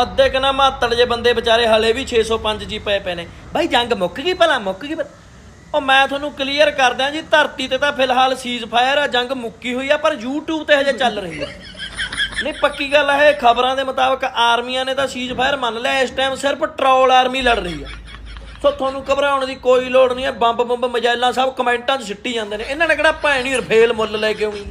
ਅੱਧੇ ਕਨਾ ਮਾਤੜ ਜੇ ਬੰਦੇ ਵਿਚਾਰੇ ਹਲੇ ਵੀ 605 ਜੀ ਪਏ ਪਏ ਨੇ। ਬਾਈ ਜੰਗ ਮੁੱਕ ਗਈ ਭਲਾ, ਮੁੱਕ ਗਈ ਉਹ ਮੈਂ ਤੁਹਾਨੂੰ ਕਲੀਅਰ ਕਰਦਾ ਜੀ, ਧਰਤੀ ਤੇ ਤਾਂ ਫਿਲਹਾਲ ਸੀਜ਼ ਫਾਇਰ ਆ, ਜੰਗ ਮੁੱਕੀ ਹੋਈ ਆ, ਪਰ YouTube ਤੇ ਹਜੇ ਚੱਲ ਰਹੀ ਆ। ਨਹੀਂ, ਪੱਕੀ ਗੱਲ ਹੈ ਖਬਰਾਂ ਦੇ ਮੁਤਾਬਕ ਆਰਮੀਆਂ ਨੇ ਤਾਂ ਸੀਜ਼ ਫਾਇਰ ਮੰਨ ਲਿਆ, ਇਸ ਟਾਈਮ ਸਿਰਫ ਟਰੋਲ ਆਰਮੀ ਲੜ ਰਹੀ ਆ। ਸੋ ਤੁਹਾਨੂੰ ਘਬਰਾਉਣ ਦੀ ਕੋਈ ਲੋੜ ਨਹੀਂ ਹੈ ਬੰਬ ਬੰਬ ਮਜਾਇਲਾਂ ਸਭ ਕਮੈਂਟਾਂ 'ਚ ਸਿੱਟੀ ਜਾਂਦੇ ਨੇ। ਇਹਨਾਂ ਨੇ ਕਿਹੜਾ ਭੈਣੀ ਰਫੇਲ ਮੁੱਲ ਲੈ ਕੇ ਆਉਣੀ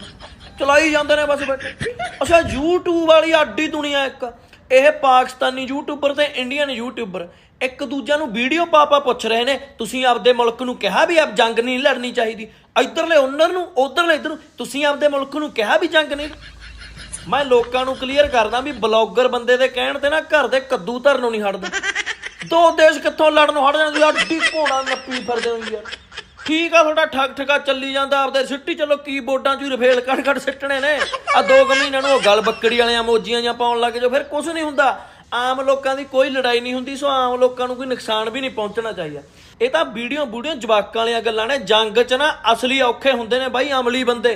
ਚਲਾਈ ਜਾਂਦੇ ਨੇ ਬਸ ਬੈਠੇ। ਅੱਛਾ, YouTube ਵਾਲੀ ਆਡੀ ਦੁਨੀਆ ਇੱਕ। ਇਹ ਪਾਕਿਸਤਾਨੀ ਯੂਟਿਊਬਰ ਤੇ ਇੰਡੀਅਨ ਯੂਟਿਊਬਰ ਇੱਕ ਦੂਜੇ ਨੂੰ ਵੀਡੀਓ ਪਾਪਾ ਪੁੱਛ ਰਹੇ ਨੇ, ਤੁਸੀਂ ਆਪਦੇ ਮੁਲਕ ਨੂੰ ਕਿਹਾ ਵੀ ਆਪ ਜੰਗ ਨਹੀਂ ਲੜਨੀ ਚਾਹੀਦੀ। ਇੱਧਰਲੇ ਉਹਨਾਂ ਨੂੰ, ਉਧਰਲੇ ਇੱਧਰ ਨੂੰ, ਤੁਸੀਂ ਆਪਦੇ ਮੁਲਕ ਨੂੰ ਕਿਹਾ ਵੀ ਜੰਗ ਨਹੀਂ? ਮੈਂ ਲੋਕਾਂ ਨੂੰ ਕਲੀਅਰ ਕਰਦਾ ਵੀ ਬਲੌਗਰ ਬੰਦੇ ਦੇ ਕਹਿਣ ਤੇ ਨਾ ਘਰ ਦੇ ਕੱਦੂ ਧਰਨੋਂ ਨਹੀਂ ਹਟਦੇ। ਦੋ ਦੇਸ਼ ਕਿੱਥੋਂ ਲੜਨ ਹਟ ਜਾਂਦੇ, ਅੱਡੀ ਘੋੜਾ ਨੱਪੀ ਫਿਰਦੇ ਹੋ ਯਾਰ। ਠੀਕ ਆ ਤੁਹਾਡਾ ਠੱਗ ਠਗਾ ਚੱਲੀ ਜਾਂਦਾ? ਆਪਦੇ ਸਿੱਟੀ ਚਲੋ ਕੀਬੋਰਡਾਂ 'ਚ ਹੀ ਰਫੇਲ ਕੱਢ ਕੱਢ ਸਿੱਟਣੇ ਨੇ। ਆ ਦੋ ਕੁ ਮਹੀਨਿਆਂ ਨੂੰ ਉਹ ਗਲ ਬੱਕੜੀ ਵਾਲੀਆਂ ਮੋਜੀਆਂ ਜਾਂ ਪਾਉਣ ਲੱਗ ਜਾਓ, ਫਿਰ ਕੁਝ ਨਹੀਂ ਹੁੰਦਾ। ਆਮ ਲੋਕਾਂ ਦੀ ਕੋਈ ਲੜਾਈ ਨਹੀਂ ਹੁੰਦੀ, ਸੋ ਆਮ ਲੋਕਾਂ ਨੂੰ ਕੋਈ ਨੁਕਸਾਨ ਵੀ ਨਹੀਂ ਪਹੁੰਚਣਾ ਚਾਹੀਦਾ। ਇਹ ਤਾਂ ਵੀਡੀਓ ਵੀਡੀਓ ਜਵਾਕਾਂ ਵਾਲੀਆਂ ਗੱਲਾਂ ਨੇ, ਜੰਗ 'ਚ ਨਾ ਅਸਲੀ ਔਖੇ ਹੁੰਦੇ ਨੇ ਬਾਈ, ਅਮਲੀ ਬੰਦੇ।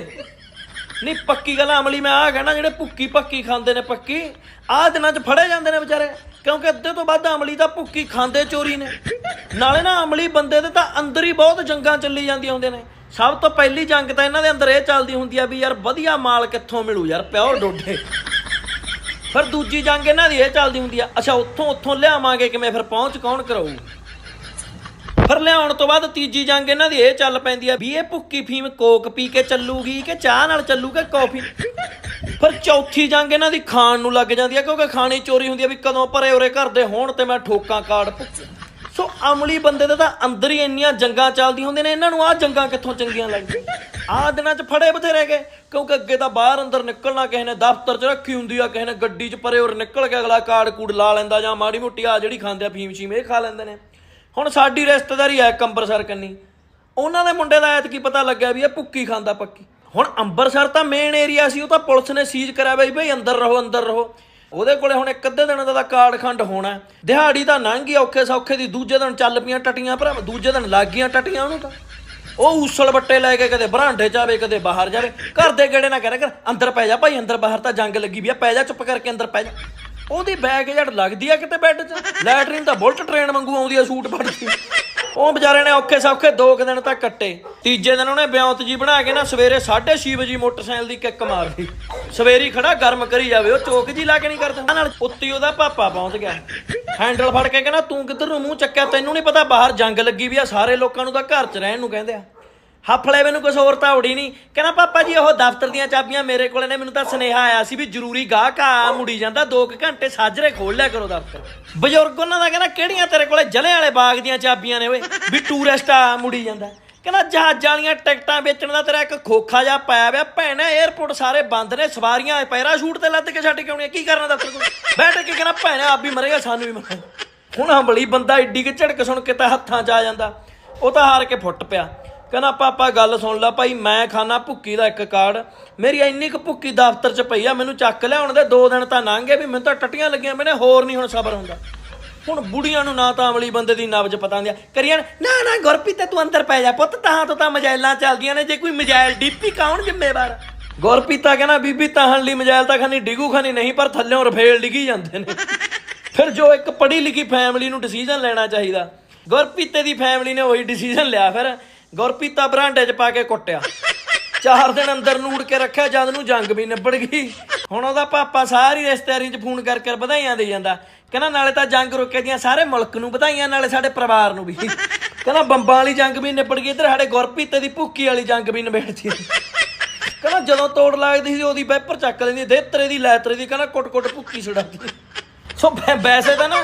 ਨਹੀਂ, ਪੱਕੀ ਗੱਲ ਅਮਲੀ ਮੈਂ ਆਹ ਕਹਿਣਾ, ਜਿਹੜੇ ਭੁੱਕੀ ਪੱਕੀ ਖਾਂਦੇ ਨੇ ਪੱਕੀ, ਆਹ ਦਿਨਾਂ 'ਚ ਫੜੇ ਜਾਂਦੇ ਨੇ ਵਿਚਾਰੇ, ਕਿਉਂਕਿ ਅੱਧੇ ਤੋਂ ਵੱਧ ਅਮਲੀ ਤਾਂ ਭੁੱਕੀ ਖਾਂਦੇ ਚੋਰੀ ਨੇ। ਨਾਲੇ ਨਾ ਅਮਲੀ ਬੰਦੇ ਦੇ ਤਾਂ ਅੰਦਰ ਹੀ ਬਹੁਤ ਜੰਗਾਂ ਚੱਲੀ ਜਾਂਦੀਆਂ ਹੁੰਦੀਆਂ ਨੇ। ਸਭ ਤੋਂ ਪਹਿਲੀ ਜੰਗ ਤਾਂ ਇਹਨਾਂ ਦੇ ਅੰਦਰ ਇਹ ਚੱਲਦੀ ਹੁੰਦੀ ਆ ਵੀ ਯਾਰ ਵਧੀਆ ਮਾਲ ਕਿੱਥੋਂ ਮਿਲੂ ਯਾਰ, ਪਿਓਰ ਡੋਡੇ। ਫਿਰ ਦੂਜੀ ਜੰਗ ਇਹਨਾਂ ਦੀ ਇਹ ਚੱਲਦੀ ਹੁੰਦੀ ਆ, ਅੱਛਾ ਉੱਥੋਂ ਉੱਥੋਂ ਲਿਆਵਾਂਗੇ ਕਿਵੇਂ, ਫਿਰ ਪਹੁੰਚ ਕੌਣ ਕਰਾਊ? ਫਿਰ ਲਿਆਉਣ ਤੋਂ ਬਾਅਦ ਤੀਜੀ ਜੰਗ ਇਹਨਾਂ ਦੀ ਇਹ ਚੱਲ ਪੈਂਦੀ ਆ ਵੀ ਇਹ ਭੁੱਕੀ ਫੀਮ ਕੋਕ ਪੀ ਕੇ ਚੱਲੂਗੀ ਕਿ ਚਾਹ ਨਾਲ ਚੱਲੂਗਾ ਕਾਫੀ? ਫਿਰ ਚੌਥੀ ਜੰਗ ਇਹਨਾਂ ਦੀ ਖਾਣ ਨੂੰ ਲੱਗ ਜਾਂਦੀ ਆ, ਕਿਉਂਕਿ ਖਾਣੀ ਚੋਰੀ ਹੁੰਦੀ ਆ ਵੀ ਕਦੋਂ ਭਰੇ ਉਰੇ ਘਰ ਦੇ ਹੋਣ ਤੇ ਮੈਂ ਠੋਕਾਂ ਕਾਰਡ ਭੁੱਕੀ ਸੋ ਅਮਲੀ ਬੰਦੇ ਦੇ ਤਾਂ ਅੰਦਰ ਹੀ ਇੰਨੀਆਂ ਜੰਗਾਂ ਚੱਲਦੀਆਂ ਹੁੰਦੀਆਂ ਨੇ, ਇਹਨਾਂ ਨੂੰ ਆਹ ਜੰਗਾਂ ਕਿੱਥੋਂ ਚੰਗੀਆਂ ਲੱਗਦੀਆਂ? ਆਹ ਦਿਨਾਂ 'ਚ ਫੜੇ ਬਥੇਰੇ ਗਏ, ਕਿਉਂਕਿ ਅੱਗੇ ਤਾਂ ਬਾਹਰ ਅੰਦਰ ਨਿਕਲਣਾ ਕਿਸੇ ਨੇ, ਦਫ਼ਤਰ 'ਚ ਰੱਖੀ ਹੁੰਦੀ ਆ, ਕਿਸੇ ਨੇ ਗੱਡੀ 'ਚ ਪਰੇ ਹੋਰ ਨਿਕਲ ਕੇ ਅਗਲਾ ਕਾਰਡ ਕੂੜ ਲਾ ਲੈਂਦਾ ਜਾਂ ਮਾੜੀ ਮੋਟੀ ਆ ਜਿਹੜੀ ਖਾਂਦੇ ਆ, ਫੀਮ ਸ਼ੀਮ ਇਹ ਖਾ ਲੈਂਦੇ ਨੇ। ਹੁਣ ਸਾਡੀ ਰਿਸ਼ਤੇਦਾਰੀ ਹੈ ਅੰਬਰਸਰ ਕੰਨੀ। ਉਹਨਾਂ ਦੇ ਮੁੰਡੇ ਦਾ ਐਤ ਕੀ ਪਤਾ ਲੱਗਿਆ ਵੀ ਇਹ ਭੁੱਕੀ ਖਾਂਦਾ ਪੱਕੀ। ਹੁਣ ਅੰਬਰਸਰ ਤਾਂ ਮੇਨ ਏਰੀਆ ਸੀ, ਉਹ ਤਾਂ ਪੁਲਿਸ ਨੇ ਸੀਜ਼ ਕਰਿਆ ਬਈ ਬਈ ਅੰਦਰ ਰਹੋ ਅੰਦਰ ਰਹੋ। ਉਹਦੇ ਕੋਲੇ ਹੁਣ ਇੱਕ ਅੱਧੇ ਦਿਨ ਦਾ ਤਾਂ ਕਾਰਡ ਖੰਡ ਹੋਣਾ ਦਿਹਾੜੀ ਤਾਂ ਲੰਘ ਗਈ, ਔਖੇ ਸੌਖੇ ਦੀ, ਦੂਜੇ ਦਿਨ ਚੱਲ ਪਈਆਂ ਟਟੀਆਂ ਭਰਾ, ਦੂਜੇ ਦਿਨ ਲੱਗ ਗਈਆਂ ਟਟੀਆਂ ਉਹਨੂੰ ਤਾਂ। ਉਹ ਉਸਲ ਬੱਟੇ ਲੈ ਕੇ ਕਦੇ ਬਰਾਂਡੇ ਜਾਵੇ, ਕਦੇ ਬਾਹਰ ਜਾਵੇ। ਘਰ ਦੇ ਗੇੜੇ ਨਾ ਕਰਿਆ ਕਰ, ਅੰਦਰ ਪੈ ਜਾ ਭਾਈ, ਅੰਦਰ ਬਾਹਰ ਤਾਂ ਜੰਗ ਲੱਗੀ ਵੀ ਆ, ਪੈ ਜਾ, ਚੁੱਪ ਕਰਕੇ ਅੰਦਰ ਪੈ ਜਾ। ਉਹਦੀ ਬੈਗ ਜੜ ਲੱਗਦੀ ਆ ਕਿਤੇ ਬੈੱਡ 'ਚ। ਲੈਟਰਿਨ ਤਾਂ ਬੁਲਟ ਟ੍ਰੇਨ ਵਾਂਗੂ ਆਉਂਦੀ ਆ, ਸੂਟ ਪੜ ਕੇ। ਉਹ ਵਿਚਾਰੇ ਨੇ ਔਖੇ ਸੌਖੇ ਦੋ ਕੁ ਦਿਨ ਤੱਕ ਕੱਟੇ। ਤੀਜੇ ਦਿਨ ਉਹਨੇ ਬਿਉਂਤ ਜੀ ਬਣਾ ਕੇ ਨਾ ਸਵੇਰੇ 6:30 ਵਜੇ ਮੋਟਰਸਾਈਕਲ ਦੀ ਕਿੱਕ ਮਾਰਦੀ ਸਵੇਰੀ ਖੜਾ ਗਰਮ ਕਰੀ ਜਾਵੇ, ਉਹ ਚੋਕ ਜੀ ਲਾ ਕੇ ਨਹੀਂ ਕਰਦਾ। ਨਾਲ ਪੁੱਤੀ ਉਹਦਾ ਪਾਪਾ ਪਹੁੰਚ ਗਿਆ। ਹੈਂਡਲ ਫੜ ਕੇ ਕਹਿੰਦਾ, ਤੂੰ ਕਿੱਧਰ ਨੂੰ ਮੂੰਹ ਚੱਕਿਆ? ਤੈਨੂੰ ਨਹੀਂ ਪਤਾ ਬਾਹਰ ਜੰਗ ਲੱਗੀ ਵੀ ਆ, ਸਾਰੇ ਲੋਕਾਂ ਨੂੰ ਤਾਂ ਘਰ 'ਚ ਰਹਿਣ ਨੂੰ ਕਹਿੰਦੇ ਆ। ਹਫਲੇ ਮੈਨੂੰ ਕੁਝ ਹੋਰ ਤਾਂ ਉੜੀ ਨਹੀਂ। ਕਹਿੰਦਾ, ਪਾਪਾ ਜੀ, ਉਹ ਦਫ਼ਤਰ ਦੀਆਂ ਚਾਬੀਆਂ ਮੇਰੇ ਕੋਲ ਨੇ, ਮੈਨੂੰ ਤਾਂ ਸੁਨੇਹਾ ਆਇਆ ਸੀ ਵੀ ਜ਼ਰੂਰੀ ਗਾਹਕ ਆ ਮੁੜੀ ਜਾਂਦਾ 2 ਘੰਟੇ ਸਾਜਰੇ ਖੋਲ ਲਿਆ ਕਰੋ ਦਫ਼ਤਰ। ਬਜ਼ੁਰਗ ਉਹਨਾਂ ਦਾ ਕਹਿੰਦਾ, ਕਿਹੜੀਆਂ ਤੇਰੇ ਕੋਲੇ ਜਲੇ ਵਾਲੇ ਬਾਗ ਦੀਆਂ ਚਾਬੀਆਂ ਨੇ ਓਏ? ਵੀ ਟੂਰਿਸਟ ਆ ਮੁੜੀ ਜਾਂਦਾ। ਕਹਿੰਦਾ, ਜਹਾਜ਼ਾਂ ਵਾਲੀਆਂ ਟਿਕਟਾਂ ਵੇਚਣ ਦਾ ਤੇਰਾ ਇੱਕ ਖੋਖਾ ਜਿਹਾ ਪਾਇਆ ਪਿਆ ਭੈਣਾ 에어ਪੋਰਟ ਸਾਰੇ ਬੰਦ ਨੇ, ਸਵਾਰੀਆਂ ਪੈਰਾਸ਼ੂਟ ਤੇ ਲੱਦ ਕੇ ਛੱਡ ਕੇ ਆਉਣੀਆਂ। ਕੀ ਕਰਨਾ ਦਫ਼ਤਰ ਕੋਲ? ਬੈਠ ਕੇ ਕਹਿੰਦਾ, ਭੈਣਾ, ਆਪ ਵੀ ਮਰੇਗਾ, ਸਾਨੂੰ ਵੀ ਮਰੇਗਾ। ਹੁਣ ਹੰਬਲੀ ਬੰਦਾ ਏਡੀ ਕਿ ਝੜਕ ਸੁਣ ਕੇ ਤਾਂ ਹੱਥਾਂ 'ਚ ਆ ਜਾਂਦਾ। ਉਹ ਤਾਂ ਹਾਰ ਕੇ ਫੁੱਟ ਪਿਆ। ਕਹਿੰਦਾ, ਪਾਪਾ, ਗੱਲ ਸੁਣ ਲੈ ਭਾਈ, ਮੈਂ ਖਾਣਾ ਭੁੱਕੀ ਦਾ ਇੱਕ ਕਾਰਡ। ਮੇਰੀ ਇੰਨੀ ਕੁ ਭੁੱਕੀ ਦਫ਼ਤਰ 'ਚ ਪਈ ਆ, ਮੈਨੂੰ ਚੱਕ ਲਿਆਉਣ ਦੇ ਦੋ ਦਿਨ ਤਾਂ ਲੰਘ ਗਏ ਵੀ ਮੈਨੂੰ ਤਾਂ ਟੱਟੀਆਂ ਲੱਗੀਆਂ ਮੈਨੇ ਹੋਰ ਨਹੀਂ ਹੁਣ ਸਬਰ ਹੁੰਦਾ। ਹੁਣ ਬੁੜੀਆਂ ਨੂੰ ਨਾ ਤਾਂ ਅਮਲੀ ਬੰਦੇ ਦੀ ਨਬਜ ਪਤਾ ਹੁੰਦੀ ਆ। ਕਰੀਆਂ ਨਾ ਨਾ ਗੁਰਪ੍ਰੀਤ, ਤੂੰ ਅੰਦਰ ਪੈ ਜਾ ਪੁੱਤ, ਤਾਂ ਤੋਂ ਤਾਂ ਮਜਾਇਲਾਂ ਚੱਲਦੀਆਂ ਨੇ, ਜੇ ਕੋਈ ਮਜਾਇਲ ਡੀਪੀ ਕੌਣ ਜ਼ਿੰਮੇਵਾਰ? ਗੁਰਪ੍ਰੀਤਾ ਕਹਿੰਦਾ, ਬੀਬੀ ਤਾਹਣ ਲਈ ਮਜਾਇਲ ਤਾਂ ਖਾਨੀ, ਡਿਗੂ ਖਾਨੀ ਨਹੀਂ, ਪਰ ਥੱਲਿਓਂ ਰਫੇਲ ਡਿੱਗੀ ਜਾਂਦੇ ਨੇ। ਫਿਰ ਜੋ ਇੱਕ ਪੜ੍ਹੀ ਲਿਖੀ ਫੈਮਿਲੀ ਨੂੰ ਡਿਸੀਜਨ ਲੈਣਾ ਚਾਹੀਦਾ, ਗੁਰਪ੍ਰੀਤੇ ਦੀ ਫੈਮਿਲੀ ਨੇ ਉਹੀ ਡਿਸੀਜਨ ਲਿਆ ਫਿਰ। ਗੁਰਪ੍ਰੀਤਾ ਬਰਾਂਡੇ 'ਚ ਪਾ ਕੇ ਕੁੱਟਿਆ। ਚਾਰ ਦਿਨ ਅੰਦਰ ਨੂੜ ਕੇ ਰੱਖਿਆ, ਜਦ ਨੂੰ ਜੰਗ ਵੀ ਨਿਬੜ ਗਈ। ਹੁਣ ਉਹਦਾ ਪਾਪਾ ਸਾਰੀ ਰਿਸ਼ਤੇਦਾਰੀ 'ਚ ਫੋਨ ਕਰਕੇ ਵਧਾਈਆਂ ਦੇ ਜਾਂਦਾ। ਕਹਿੰਦਾ, ਨਾਲੇ ਤਾਂ ਜੰਗ ਰੁਕੇ ਦੀਆਂ ਸਾਰੇ ਮੁਲਕ ਨੂੰ ਵਧਾਈਆਂ, ਨਾਲੇ ਸਾਡੇ ਪਰਿਵਾਰ ਨੂੰ ਵੀ। ਕਹਿੰਦਾ, ਬੰਬਾਂ ਵਾਲੀ ਜੰਗ ਵੀ ਨਿਬੜ ਗਈ, ਇੱਧਰ ਸਾਡੇ ਗੁਰਪ੍ਰੀਤੇ ਦੀ ਭੁੱਕੀ ਵਾਲੀ ਜੰਗ ਵੀ ਨਿਬੜਦੀ ਕਹਿੰਦਾ, ਜਦੋਂ ਤੋੜ ਲੱਗਦੀ ਸੀ, ਉਹਦੀ ਵੈਪਰ ਚੱਕ ਲੈਂਦੀ ਦੇਤਰੇ ਦੀ, ਲੈਤਰੇ ਦੀ, ਕਹਿੰਦਾ ਕੁੱਟ ਕੁੱਟ ਭੁੱਕੀ ਛਡਾਉਂਦੀ ਸੋ ਵੈਸੇ ਤਾਂ ਨਾ,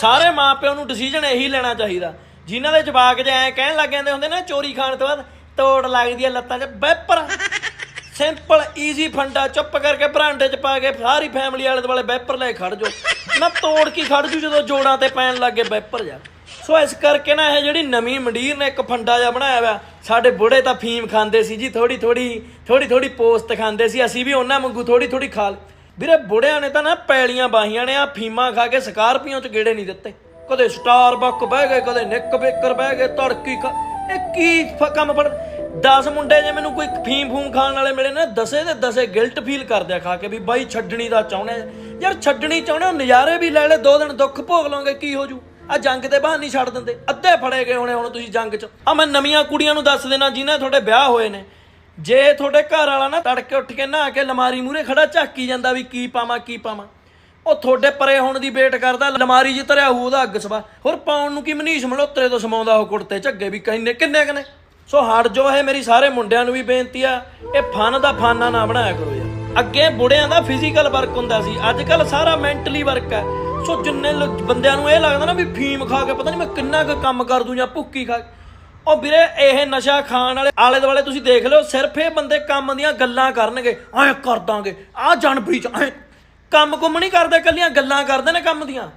ਸਾਰੇ ਮਾਪਿਆਂ ਨੂੰ ਡਿਸੀਜਨ ਇਹੀ ਲੈਣਾ ਚਾਹੀਦਾ। ਜਿਨ੍ਹਾਂ ਦੇ ਜਵਾਕ ਜੇ ਐ ਕਹਿਣ ਲੱਗ ਜਾਂਦੇ ਹੁੰਦੇ ਨਾ ਚੋਰੀ ਖਾਣ ਤੋਂ ਬਾਅਦ, ਤੋੜ ਲੱਗਦੀ ਆ ਲੱਤਾਂ 'ਚ ਵੈਪਰ ਸਿੰਪਲ ਈਜ਼ੀ ਫੰਡਾ ਚੁੱਪ ਕਰਕੇ ਬਰਾਂਡੇ 'ਚ ਪਾ ਕੇ ਸਾਰੀ ਫੈਮਿਲੀ ਵਾਲੇ ਦੁਆਲੇ ਵੈਪਰ ਲੈ ਕੇ ਖੜ ਜੋ ਨਾ ਤੋੜ ਕੇ ਖੜ ਜੂ ਜਦੋਂ ਜੋੜਾਂ ਤੇ ਪੈਣ ਲੱਗੇ ਵੈਪਰ ਜਾ। ਸੋ ਇਸ ਕਰਕੇ ਨਾ ਇਹ ਜਿਹੜੀ ਨਵੀਂ ਮੰਡੀਰ ਨੇ ਇੱਕ ਫੰਡਾ ਜਿਹਾ ਬਣਾਇਆ ਹੋਇਆ ਸਾਡੇ ਬੁੜੇ ਤਾਂ ਫੀਮ ਖਾਂਦੇ ਸੀ ਜੀ ਥੋੜੀ ਥੋੜੀ ਥੋੜੀ ਥੋੜੀ ਪੋਸਤ ਖਾਂਦੇ ਸੀ, ਅਸੀਂ ਵੀ ਉਹਨਾਂ ਵਾਂਗੂ ਥੋੜੀ ਥੋੜੀ ਖਾ ਵੀਰੇ, ਬੁੜਿਆਂ ਨੇ ਤਾਂ ਨਾ ਪੈਲੀਆਂ ਬਾਹੀਆਂ ਨੇ ਆ ਫੀਮਾਂ ਖਾ ਕੇ ਸਕਾਰਪੀਓ ਚ ਗੇੜੇ ਨਹੀਂ ਦਿੱਤੇ। ਕਦੇ ਸਟਾਰਬਕ ਬਹਿ ਗਏ, ਕਦੇ ਨਿੱਕ ਬੇਕਰ ਬਹਿ ਗਏ, ਤੜਕੀ ਖਾ ਇਹ ਕੀ ਕੰਮ ਫੜ 10 ਮੁੰਡੇ ਜੇ ਮੈਨੂੰ ਕੋਈ ਫੀਮ ਫੂਮ ਖਾਣ ਵਾਲੇ ਮਿਲੇ ਨਾ, ਦਸੇ ਦੇ ਦਸੇ ਗਿਲਟ ਫੀਲ ਕਰਦੇ ਆ ਖਾ ਕੇ ਵੀ ਬਾਈ ਛੱਡਣੀ ਦਾ ਚਾਹੁੰਦੇ ਯਾਰ ਛੱਡਣੀ ਚਾਹੁੰਦੇ ਨਜ਼ਾਰੇ ਵੀ ਲੈ ਲੈ, ਦੋ ਦਿਨ ਦੁੱਖ ਭੋਗ ਲਓਗੇ, ਕੀ ਹੋ ਜੂ? ਆ ਜੰਗ ਤੇ ਬਾਹਰ ਨਹੀਂ ਛੱਡ ਦਿੰਦੇ, ਅੱਧੇ ਫੜੇ ਗਏ ਹੋਣੇ ਹੁਣ ਤੁਸੀਂ ਜੰਗ 'ਚ। ਆ ਮੈਂ ਨਵੀਆਂ ਕੁੜੀਆਂ ਨੂੰ ਦੱਸ ਦੇਣਾ ਜਿਨ੍ਹਾਂ ਤੁਹਾਡੇ ਵਿਆਹ ਹੋਏ ਨੇ। ਜੇ ਤੁਹਾਡੇ ਘਰ ਵਾਲਾ ਨਾ ਤੜਕੇ ਉੱਠ ਕੇ ਨਹਾ ਕੇ ਲਮਾਰੀ ਮੂਰੇ ਖੜਾ, ਝਾਕੀ ਜਾਂਦਾ ਵੀ ਕੀ ਪਾਵਾਂ ਕੀ ਪਾਵਾਂ। ਉਹ ਤੁਹਾਡੇ ਪਰੇ ਹੋਣ ਦੀ ਵੇਟ ਕਰਦਾ ਲਮਾਰੀ 'ਚ ਧਰਿਆ ਹੋਊ ਉਹਦਾ ਅੱਗ ਸਵਾ। ਹੋਰ ਪਾਉਣ ਨੂੰ ਕੀ ਮਨੀਸ਼ ਮਲਹੋਤਰੇ ਤੋਂ ਸਮਾਉਂਦਾ ਉਹ ਕੁੜਤੇ ਝੱਗੇ ਵੀ ਕਿੰਨੇ ਕਿੰਨੇ ਕਨੇ ਸੋ ਹਟ ਜੋ ਇਹ ਮੇਰੀ ਸਾਰੇ ਮੁੰਡਿਆਂ ਨੂੰ ਵੀ ਬੇਨਤੀ ਆ, ਇਹ ਫਨ ਦਾ ਫਾਨਾ ਨਾ ਬਣਾਇਆ ਕਰੋ ਯਾਰ। ਅੱਗੇ ਬੁੜਿਆਂ ਦਾ ਫਿਜ਼ੀਕਲ ਵਰਕ ਹੁੰਦਾ ਸੀ ਅੱਜ ਕੱਲ ਸਾਰਾ ਮੈਂਟਲੀ ਵਰਕ ਹੈ ਸੋ ਜਿੰਨੇ ਬੰਦਿਆਂ ਨੂੰ ਇਹ ਲੱਗਦਾ ਨਾ ਵੀ ਫੀਮ ਖਾ ਕੇ, ਪਤਾ ਨਹੀਂ ਮੈਂ ਕਿੰਨਾ ਕੁ ਕੰਮ ਕਰ ਦੂੰ ਜਾਂ ਭੁੱਕੀ ਖਾ ਉਹ ਵੀਰੇ, ਇਹ ਨਸ਼ਾ ਖਾਣ ਵਾਲੇ, ਆਲੇ ਦੁਆਲੇ ਤੁਸੀਂ ਦੇਖ ਲਿਓ, ਸਿਰਫ ਇਹ ਬੰਦੇ ਕੰਮ ਦੀਆਂ ਗੱਲਾਂ ਕਰਨਗੇ, ਐਂ ਕਰ ਦਾਂਗੇ ਆ ਜਨਵਰੀ ਚ, ਐਂ ਕੰਮ ਕੁੰਮ ਨਹੀਂ ਕਰਦੇ ਕੱਲੀਆਂ ਗੱਲਾਂ ਕਰਦੇ ਨੇ ਕੰਮ ਦੀਆਂ।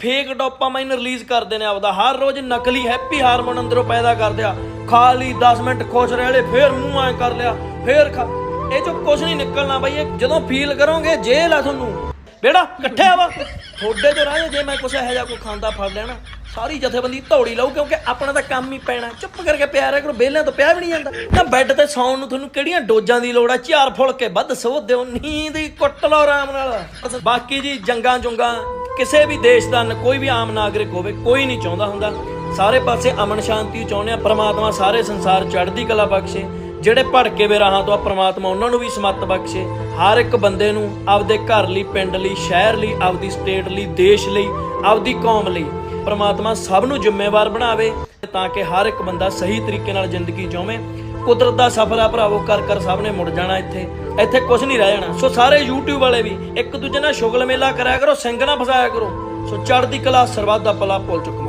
ਫੇਕ ਡੋਪਾਮਾਈਨ ਰਿਲੀਜ਼ ਕਰਦੇ ਨੇ ਆਪਦਾ। ਹਰ ਰੋਜ਼ ਨਕਲੀ ਹੈਪੀ ਹਾਰਮੋਨ ਅੰਦਰੋਂ ਪੈਦਾ ਕਰਦੇ ਆ। ਖਾ ਲਈ 10 ਮਿੰਟ ਖੁਸ਼ ਰਹਿ ਲਏ ਫੇਰ ਮੂੰਹ ਐਂ ਕਰ ਲਿਆ, ਫੇਰ ਖਾ ਇਹ ਚੋਂ ਕੁਝ ਨਹੀਂ ਨਿਕਲਣਾ ਬਈ, ਇਹ ਜਦੋਂ ਫੀਲ ਕਰੋਗੇ, ਜੇਲ੍ਹ ਆ ਤੁਹਾਨੂੰ। ਬੇੜਾ ਇਕੱਠੇ ਆਵਾ। ਥੋੜੇ ਤੋਂ ਰਾਜੇ ਜੇ ਮੈਂ ਕੁਛ ਇਹੋ ਜਿਹਾ ਕੋਈ ਖਾਂਦਾ ਫੜ ਲੈਣਾ ਸਾਰੀ ਜਥੇਬੰਦੀ ਧੌੜੀ ਲਓ ਕਿਉਂਕਿ ਆਪਣਾ ਤਾਂ ਕੰਮ ਹੀ ਪੈਣਾ। ਚੁੱਪ ਕਰਕੇ ਪਿਆ ਰਿਹਾ ਕਰੋ ਬੇਲਿਆਂ ਤੋਂ ਪਿਆ ਵੀ ਨਹੀਂ ਜਾਂਦਾ। ਨਾ ਬੈੱਡ ਤੇ ਸੌਣ ਨੂੰ ਤੁਹਾਨੂੰ ਕਿਹੜੀਆਂ ਡੋਜ਼ਾਂ ਦੀ ਲੋੜ ਆ? ਚਾਰ ਫੁੱਲ ਕੇ ਵੱਧ ਸੋ ਦਿਓ, ਨੀਂਦ ਹੀ ਕੁੱਟ ਲਓ ਆਰਾਮ ਨਾਲ। ਬਾਕੀ ਜੀ, ਜੰਗਾਂ ਜੁੰਗਾਂ, ਕਿਸੇ ਵੀ ਦੇਸ਼ ਦਾ ਕੋਈ ਵੀ ਆਮ ਨਾਗਰਿਕ ਹੋਵੇ, ਕੋਈ ਨਹੀਂ ਚਾਹੁੰਦਾ ਹੁੰਦਾ। ਸਾਰੇ ਪਾਸੇ ਅਮਨ ਸ਼ਾਂਤੀ ਚਾਹੁੰਦੇ ਆ, ਪ੍ਰਮਾਤਮਾ ਸਾਰੇ ਸੰਸਾਰ ਚੜ੍ਹਦੀ ਕਲਾ ਬਖਸ਼ੇ। ਜਿਹੜੇ ਭੜਕੇ ਵੇ ਰਾਹਾਂ ਤੋਂ ਆ, ਪ੍ਰਮਾਤਮਾ ਉਹਨਾਂ ਨੂੰ ਵੀ ਸਮੱਤ ਬਖਸ਼ੇ। ਹਰ ਇੱਕ ਬੰਦੇ ਨੂੰ ਆਪਦੇ ਘਰ ਲਈ, ਪਿੰਡ ਲਈ, ਸ਼ਹਿਰ ਲਈ, ਆਪਦੀ ਸਟੇਟ ਲਈ, ਦੇਸ਼ ਲਈ, ਆਪਦੀ ਕੌਮ ਲਈ ਪ੍ਰਮਾਤਮਾ ਸਭ ਨੂੰ ਜ਼ਿੰਮੇਵਾਰ ਬਣਾਵੇ ਤਾਂ ਕਿ ਹਰ ਇੱਕ ਬੰਦਾ ਸਹੀ ਤਰੀਕੇ ਨਾਲ ਜ਼ਿੰਦਗੀ ਜਿਉਵੇ ਕੁਦਰਤ ਦਾ ਸਫਰ ਆ ਭਰਾਵੋ ਕਰ ਕਰ ਸਭ ਨੇ ਮੁੜ ਜਾਣਾ ਇੱਥੇ। ਇੱਥੇ ਕੁਝ ਨਹੀਂ ਰਹਿ ਜਾਣਾ। ਸੋ ਸਾਰੇ YouTube ਵਾਲੇ ਵੀ ਇੱਕ ਦੂਜੇ ਨਾਲ ਸ਼ੁਗਲ ਮੇਲਾ ਕਰਿਆ ਕਰੋ ਸਿੰਘ ਨਾ ਫਸਾਇਆ ਕਰੋ। ਸੋ ਚੜ੍ਹਦੀ ਕਲਾ ਸਰਬੱਤ ਦਾ ਭਲਾ ਭੁੱਲ ਚੁੱਕੋ।